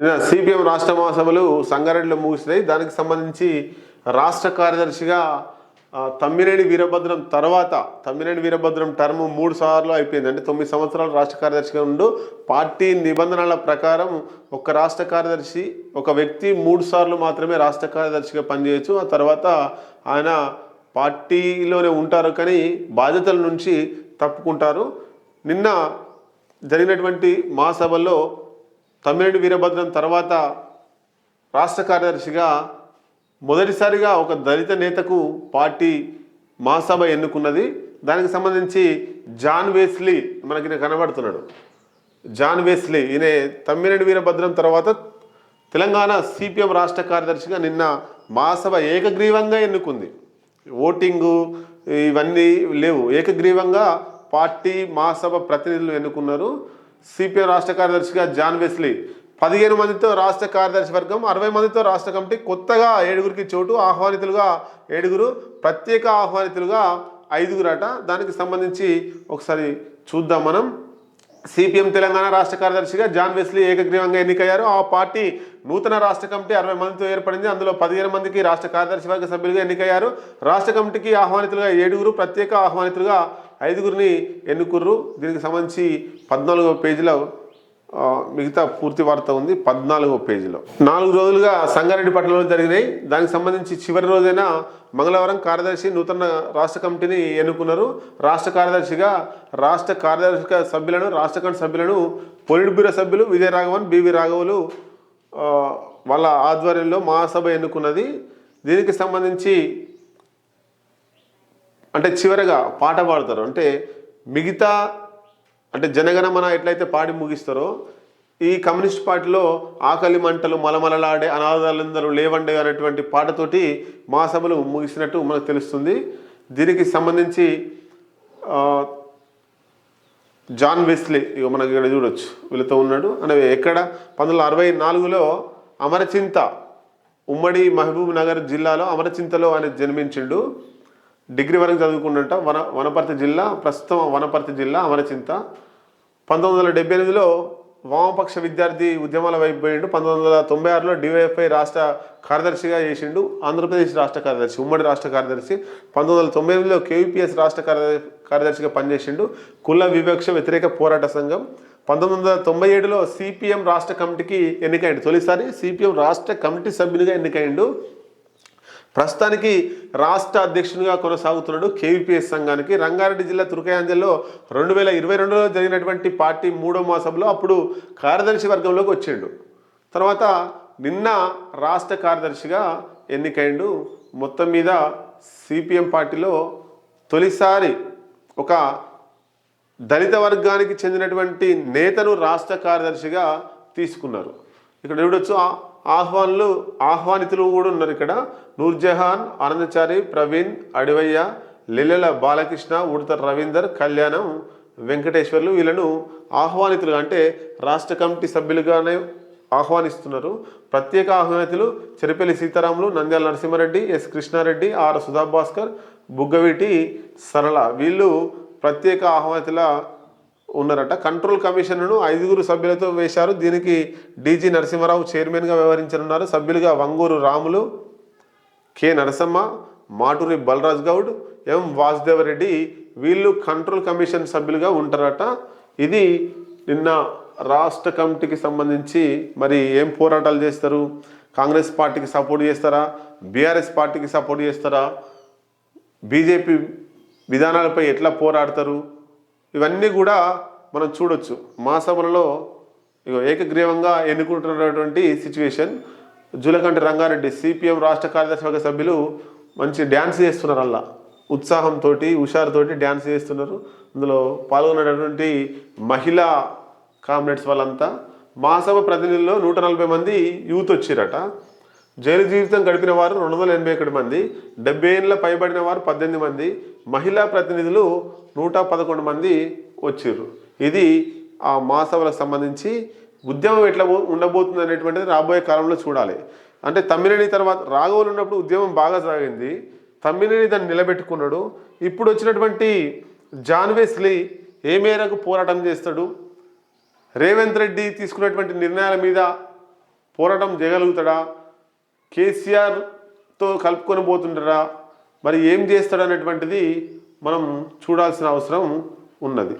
CPM రాష్ట్ర మహాసభలు సంగారెడ్డిలో ముగిసినాయి. దానికి సంబంధించి రాష్ట్ర కార్యదర్శిగా తమ్మినేని వీరభద్రం తర్వాత తమ్మినేని వీరభద్రం టర్మ్ మూడు సార్లు అయిపోయింది. అంటే తొమ్మిది సంవత్సరాలు రాష్ట్ర కార్యదర్శిగా ఉండు. పార్టీ నిబంధనల ప్రకారం ఒక రాష్ట్ర కార్యదర్శి ఒక వ్యక్తి మూడు సార్లు మాత్రమే రాష్ట్ర కార్యదర్శిగా పనిచేయచ్చు. ఆ తర్వాత ఆయన పార్టీలోనే ఉంటారు కానీ బాధ్యతల నుంచి తప్పుకుంటారు. నిన్న జరిగినటువంటి మహాసభల్లో తమ్మినేని వీరభద్రం తర్వాత రాష్ట్ర కార్యదర్శిగా మొదటిసారిగా ఒక దళిత నేతకు పార్టీ మహాసభ ఎన్నుకున్నది. దానికి సంబంధించి జాన్ వేస్లీ మనకి కనబడుతున్నాడు. జాన్ వేస్లీ ఈయన తమ్మినేని వీరభద్రం తర్వాత తెలంగాణ సిపిఎం రాష్ట్ర కార్యదర్శిగా నిన్న మహాసభ ఏకగ్రీవంగా ఎన్నుకుంది. ఓటింగు ఇవన్నీ లేవు. ఏకగ్రీవంగా పార్టీ మహాసభ ప్రతినిధులు ఎన్నుకున్నారు. సిపిఎం రాష్ట్ర కార్యదర్శిగా జాన్ వెస్లీ పదిహేను మందితో రాష్ట్ర కార్యదర్శి వర్గం అరవై మందితో రాష్ట్ర కమిటీ కొత్తగా ఏడుగురికి చోటు ఆహ్వానితులుగా ఏడుగురు ప్రత్యేక ఆహ్వానితులుగా ఐదుగురట. దానికి సంబంధించి ఒకసారి చూద్దాం మనం. సిపిఎం తెలంగాణ రాష్ట్ర కార్యదర్శిగా జాన్ వెస్లీ ఏకగ్రీవంగా ఎన్నికయ్యారు. ఆ పార్టీ నూతన రాష్ట్ర కమిటీ అరవై మందితో ఏర్పడింది. అందులో పదిహేను మందికి రాష్ట్ర కార్యదర్శి వర్గ సభ్యులుగా ఎన్నికయ్యారు. రాష్ట్ర కమిటీకి ఆహ్వానితులుగా ఏడుగురు ప్రత్యేక ఆహ్వానితులుగా ఐదుగురిని ఎన్నుకుర్రు. దీనికి సంబంధించి పద్నాలుగో పేజీలో మిగతా పూర్తి వార్త ఉంది పద్నాలుగో పేజీలో. నాలుగు రోజులుగా సంగారెడ్డి పట్టణంలో జరిగినాయి. దానికి సంబంధించి చివరి రోజైన మంగళవారం కార్యదర్శి నూతన రాష్ట్ర కమిటీని ఎన్నుకున్నారు. రాష్ట్ర కార్యదర్శిగా రాష్ట్ర కార్యదర్శి సభ్యులను రాష్ట్ర కమిటీ సభ్యులను పొలిట్ బ్యూరో సభ్యులు విజయ రాఘవన్ బివి రాఘవులు వాళ్ళ ఆధ్వర్యంలో మహాసభ ఎన్నుకున్నది. దీనికి సంబంధించి అంటే చివరగా పాట పాడతారు. అంటే మిగతా అంటే జనగణమన ఎట్లయితే పాడి ముగిస్తారో ఈ కమ్యూనిస్ట్ పార్టీలో ఆకలి మంటలు మలమలలాడే అనాథాలందరూ లేవండే అనేటువంటి పాటతోటి మహాసభలు ముగిసినట్టు మనకు తెలుస్తుంది. దీనికి సంబంధించి జాన్ వెస్లీ ఇక మనకి ఇక్కడ చూడొచ్చు వీళ్ళతో ఉన్నాడు. అనే ఎక్కడ? పంతొమ్మిది వందల అరవై నాలుగులో అమరచింత ఉమ్మడి మహబూబ్ నగర్ జిల్లాలో అమరచింతలో ఆయన జన్మించిండు. డిగ్రీ వరకు చదువుకున్నట్ట వన వనపర్తి జిల్లా ప్రస్తుతం వనపర్తి జిల్లా అమరచింత. పంతొమ్మిది వందల డెబ్బై ఎనిమిదిలో వామపక్ష విద్యార్థి ఉద్యమాల వైపు పోయిండు. పంతొమ్మిది వందల తొంభై ఆరులో డివైఎఫ్ఐ రాష్ట్ర కార్యదర్శిగా చేసిండు. ఆంధ్రప్రదేశ్ రాష్ట్ర కార్యదర్శి ఉమ్మడి రాష్ట్ర కార్యదర్శి. పంతొమ్మిది వందల తొంభై ఎనిమిదిలో కేవీపీఎస్ రాష్ట్ర కార్యదర్శిగా పనిచేసిండు. కుల వివక్ష వ్యతిరేక పోరాట సంఘం. పంతొమ్మిది వందల తొంభై ఏడులో సిపిఎం రాష్ట్ర కమిటీకి ఎన్నికైండు. తొలిసారి సిపిఎం రాష్ట్ర కమిటీ సభ్యునిగా ఎన్నికైండు. ప్రస్తుతానికి రాష్ట్ర అధ్యక్షునిగా కొనసాగుతున్నాడు కేవీపీఎస్ సంఘానికి. రంగారెడ్డి జిల్లా తుర్కయాంజల్లో రెండు వేల ఇరవై రెండులో జరిగినటువంటి పార్టీ మూడో మాసంలో అప్పుడు కార్యదర్శి వర్గంలోకి వచ్చిండు. తర్వాత నిన్న రాష్ట్ర కార్యదర్శిగా ఎన్నికైండు. మొత్తం మీద సిపిఎం పార్టీలో తొలిసారి ఒక దళిత వర్గానికి చెందినటువంటి నేతను రాష్ట్ర కార్యదర్శిగా తీసుకున్నారు. ఇక్కడ చూడొచ్చు ఆహ్వానులు ఆహ్వానితులు కూడా ఉన్నారు ఇక్కడ. నూర్జహాన్ ఆనందచారి ప్రవీణ్ అడివయ్య లిల్లెల బాలకృష్ణ ఉడత రవీందర్ కళ్యాణం వెంకటేశ్వర్లు వీళ్ళను ఆహ్వానితులు అంటే రాష్ట్ర కమిటీ సభ్యులుగానే ఆహ్వానిస్తున్నారు. ప్రత్యేక ఆహ్వానితులు చెరిపల్లి సీతారాములు నంద్యాల నరసింహారెడ్డి ఎస్ కృష్ణారెడ్డి ఆర్ సుధాభాస్కర్ బుగ్గవీటి సరళ వీళ్ళు ప్రత్యేక ఆహ్వానితుల ఉన్నారట. కంట్రోల్ కమిషన్ను ఐదుగురు సభ్యులతో వేశారు. దీనికి డీజీ నరసింహారావు చైర్మన్గా వ్యవహరించనున్నారు. సభ్యులుగా వంగూరు రాములు కె నరసమ్మ మాటూరి బలరాజ్ గౌడ్ ఎం వాసుదేవరెడ్డి వీళ్ళు కంట్రోల్ కమిషన్ సభ్యులుగా ఉంటారట. ఇది నిన్న రాష్ట్ర కమిటీకి సంబంధించి మరి ఏం పోరాటాలు చేస్తారు? కాంగ్రెస్ పార్టీకి సపోర్ట్ చేస్తారా? బీఆర్ఎస్ పార్టీకి సపోర్ట్ చేస్తారా? బీజేపీ విధానాలపై ఎట్లా పోరాడతారు? ఇవన్నీ కూడా మనం చూడొచ్చు. మా సభలలో ఏకగ్రీవంగా ఎన్నుకుంటున్నటువంటి సిచ్యువేషన్. జులకంటి రంగారెడ్డి సిపిఎం రాష్ట్ర కార్యదర్శి వర్గ సభ్యులు మంచి డ్యాన్స్ చేస్తున్నారు అలా ఉత్సాహంతో హుషారుతోటి డ్యాన్స్ చేస్తున్నారు. అందులో పాల్గొన్నటువంటి మహిళా కామ్రేడ్స్ వాళ్ళంతా. మహాసభ ప్రతినిధుల్లో నూట నలభై మంది యూత్ వచ్చిరట. జైలు జీవితం గడిపిన వారు రెండు వందల ఎనభై ఒకటి మంది డెబ్బై ఏళ్ళ పైబడిన వారు పద్దెనిమిది మంది మహిళా ప్రతినిధులు నూట పదకొండు మంది వచ్చారు ఇది ఆ మహాసభలకు సంబంధించి ఉద్యమం ఎట్లా ఉండబోతుంది అనేటువంటిది రాబోయే కాలంలో చూడాలి. అంటే తమ్మినేని తర్వాత రాఘవులు ఉన్నప్పుడు ఉద్యమం బాగా సాగింది. తమ్మినేని దాన్ని నిలబెట్టుకున్నాడు. ఇప్పుడు వచ్చినటువంటి జాన్వెస్లీ ఏ మేరకు పోరాటం చేస్తాడు? రేవంత్ రెడ్డి తీసుకున్నటువంటి నిర్ణయాల మీద పోరాటం చేయగలుగుతాడా? కేసీఆర్తో కలుపుకొని పోతుంటారా మరి ఏం చేస్తాడు అనేటువంటిది మనం చూడాల్సిన అవసరం ఉన్నది.